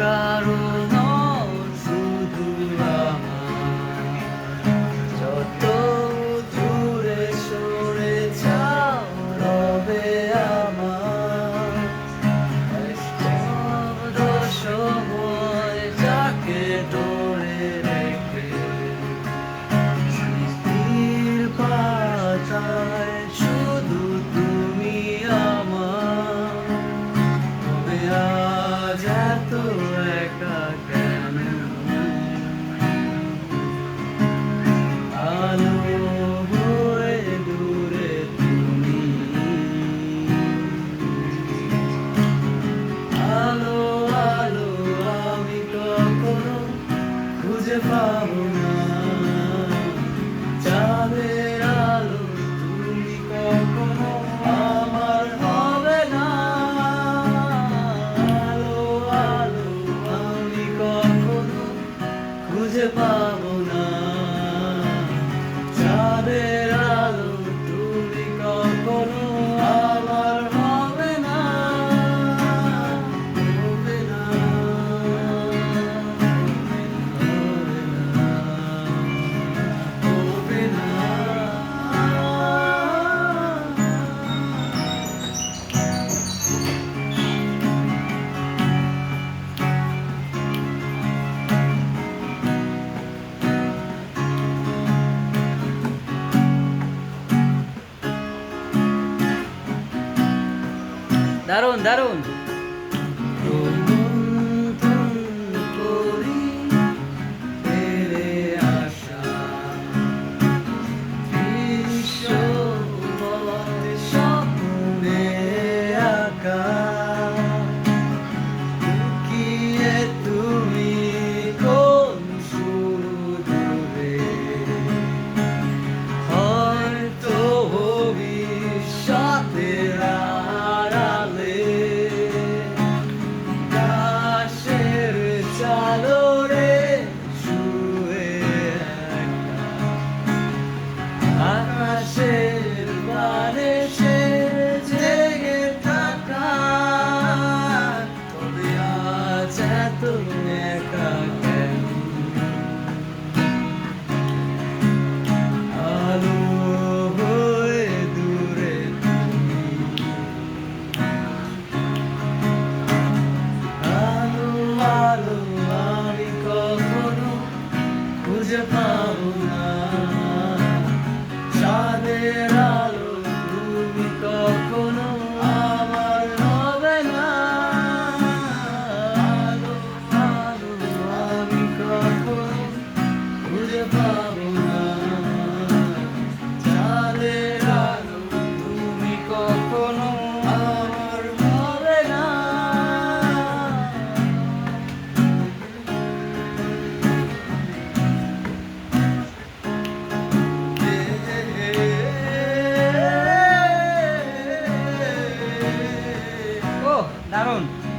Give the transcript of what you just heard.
কারণ শুধু যত দূরে সরে যাও রবে আমার। সময় যাকে ডোর দারুণ দারুণ। দারুণ।